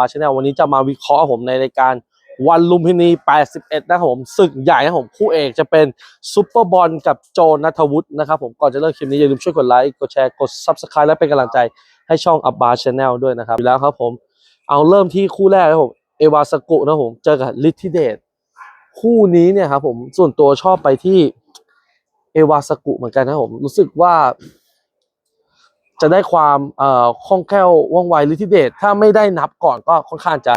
บาร์ชแนลวันนี้จะมาวิเคราะห์ผมในรายการวันลุมพินี 81 นะครับผมศึกใหญ่นะครับผมคู่เอกจะเป็นซุปเปอร์บอลกับโจนัทวุฒินะครับผมก่อนจะเริ่มคลิปนี้อย่าลืมช่วยกดไลค์กดแชร์กด Subscribe และเป็นกำลังใจให้ช่องอับบาร์ชแนลด้วยนะครับอยู่แล้วครับผมเอาเริ่มที่คู่แรกนะครับผมเอวาสกุนะครับผมเจอกับลิทธิเดชคู่นี้เนี่ยครับผมส่วนตัวชอบไปที่เอวาสกุเหมือนกันนะผมรู้สึกว่า จะได้ความเอ่อคล่องแคล่วว่องไวลิทิเดชถ้าไม่ได้นับก่อนก็ค่อนข้างจะ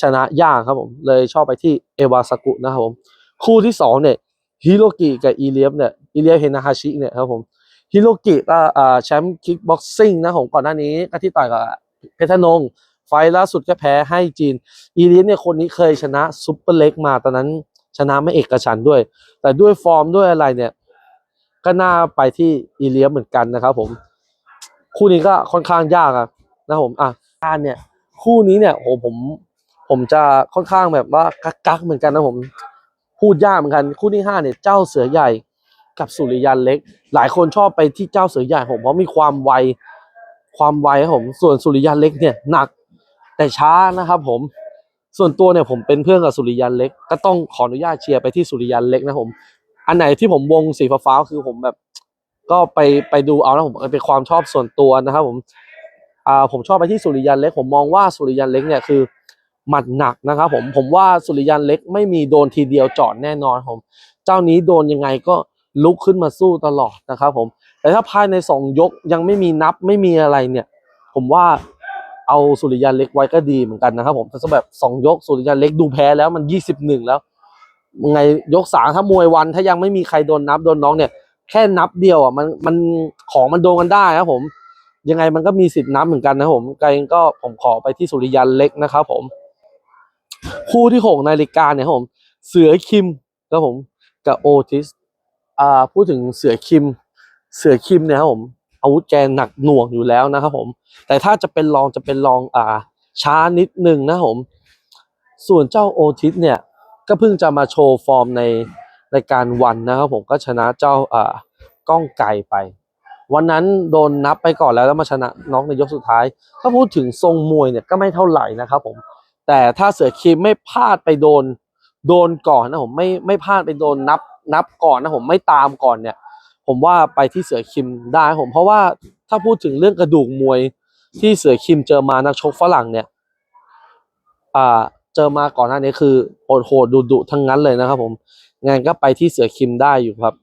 ชนะยากครับผมเลยชอบไปที่เอวาสกุนะครับผมคู่ที่สองเนี่ยฮิโรกิกับอีเลียมเนี่ยอีเลียมเฮนาฮาชิเนี่ยครับผมฮิโรกิก็เอ่อแชมป์คิกบ็อกซิ่งนะผมก่อนหน้านี้ก็ที่ต่อยกับเพชรนงไฟล์ล่าสุดก็แพ้ให้จีน อีเลียมเนี่ยคนนี้เคยชนะซุปเปอร์เล็กมาตอนนั้นชนะไม่เอกฉันด้วย แต่ด้วยฟอร์มด้วยอะไรเนี่ยก็น่าไปที่อีเลียมเหมือนกันนะครับผม คู่นี้ก็ค่อนข้างยากอะนะครับผมอะการเนี่ยคู่นี้เนี่ยโหผมผมจะค่อนข้างแบบว่ากักๆเหมือนกันนะผมพูดยากเหมือนกันคู่ที่ห้าเนี่ยเจ้าเสือใหญ่กับสุริยันเล็ก หลายคนชอบไปที่เจ้าเสือใหญ่ผมเพราะมีความไวความไวครับผมส่วนสุริยันเล็กเนี่ยหนักแต่ช้านะครับ ผมส่วนตัวเนี่ยผมเป็นเพื่อนกับสุริยันเล็ก ก็ต้องขออนุญาตเชียร์ไปที่สุริยันเล็กนะผม อันไหนที่ผมวงสีฟ้าคือผมแบบ ก็ไปไปดูเอานะผมเป็นความชอบส่วนตัวนะครับผมอ่าผมชอบไปที่สุริยันเล็ก ผมมองว่าสุริยันเล็กเนี่ยคือหมัดหนักนะครับผมผมว่าสุริยันเล็กไม่มีโดนทีเดียวจอดแน่นอนผมเจ้านี้โดนยังไงก็ลุกขึ้นมาสู้ตลอดนะครับผมแต่ถ้าภายในสองยกยังไม่มีนับไม่มีอะไรเนี่ย ผมว่าเอาสุริยันเล็กไว้ก็ดีเหมือนกันนะครับผมแต่สำหรับสองยกสุริยันเล็กดูแพ้แล้วมันยี่สิบหนึ่งแล้วยังไงยกสามถ้ามวยวันถ้ายังไม่มีใครโดนนับโดนน้องเนี่ย แค่นับเดียวอะมันมันของมันโดนกันได้ครับผม ยังไงมันก็มีสิทธิ์นับเหมือนกันนะผมไกลก็ผมขอไปที่สุริยันเล็กนะครับผม คู่ที่หกในรายการเนี่ยผม เสือคิมครับผมกับโอทิสอ่าพูดถึงเสือคิม เสือคิมเนี่ยครับผมอาวุธแกหนักหน่วงอยู่แล้วนะครับผม แต่ถ้าจะเป็นรองจะเป็นรองอ่าช้านิดนึงนะผม ส่วนเจ้าโอทิสเนี่ยก็เพิ่งจะมาโชว์ฟอร์มใน รายการวันนะครับผมก็ชนะเจ้าอ่าก้องไก่ไป วันนั้นโดนนับไปก่อนแล้วแล้วมาชนะน้องในยกสุดท้าย ถ้าพูดถึงทรงมวยเนี่ยก็ไม่เท่าไหร่นะครับผมแต่ถ้าเสือคิมไม่พลาดไปโดนโดนก่อนนะผมไม่ไม่พลาดไปโดนนับนับก่อนนะผมไม่ตามก่อนเนี่ย ผมว่าไปที่เสือคิมได้ผม เพราะว่าถ้าพูดถึงเรื่องกระดูกมวยที่เสือคิมเจอมานักชกฝรั่งเนี่ยอ่า เจอมาก่อนหน้านี้คือโหดโหดดุดุๆทั้งนั้นเลยนะครับผมงานก็ไปที่เสือคิมได้อยู่ครับ